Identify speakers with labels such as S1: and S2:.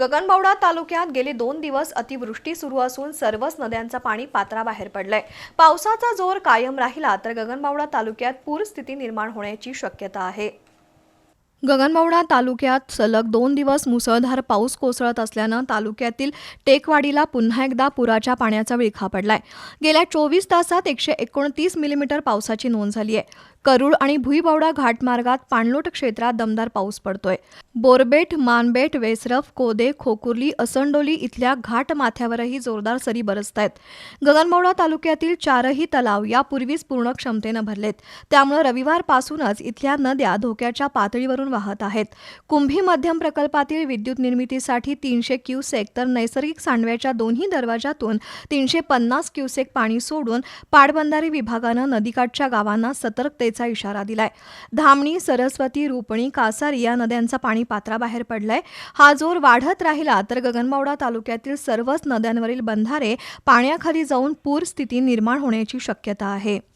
S1: गगनबावडा तालुक्यात गेले दोन दिवस अतिवृष्टी सुरू असून सर्वच नद्यांचं पाणी पात्राबाहेर पडलंय. पावसाचा जोर कायम राहिला तर गगनबावडा तालुक्यात पूरस्थिती निर्माण होण्याची शक्यता आहे. गगनबावडा तालुक्यात सलग दोन दिवस मुसळधार पाऊस कोसळत असल्यानं तालुक्यातील टेकवाडीला पुन्हा एकदा पुराच्या पाण्याचा विळखा पडलाय. गेल्या चोवीस तासात एकशे एकोणतीस मिलीमीटर पावसाची नोंद झाली आहे. करूळ आणि भुईबावडा घाटमार्गात पाणलोट क्षेत्रात दमदार पाऊस पडतोय. बोरबेट मानबेट वेसरफ कोदे खोकुर्ली असंडोली इथल्या घाट माथ्यावरही जोरदार सरी बरसत आहेत गगनबावडा तालुक्यातील चारही तलाव यापूर्वीच पूर्ण क्षमतेनं भरलेत. त्यामुळे रविवारपासूनच इथल्या नद्या धोक्याच्या पातळीवरून वाहत आहेत. कुंभी मध्यम प्रकल्पातील विद्युत निर्मितीसाठी तीनशे क्युसेक तर नैसर्गिक सांडव्याच्या दोन्ही दरवाजातून तीनशे पन्नास क्युसेक पाणी सोडून पाटबंधारे विभागानं नदीकाठच्या गावांना सतर्कतेचा इशारा दिलाय. धामणी सरस्वती रुपणी कासारी या नद्यांचं पाणी पात्राबाहेर पडलंय. हा जोर वाढत राहिला तर गगनबावडा तालुक्यातील सर्वच नद्यांवरील बंधारे पाण्याखाली जाऊन पूर स्थिती निर्माण होण्याची शक्यता आहे.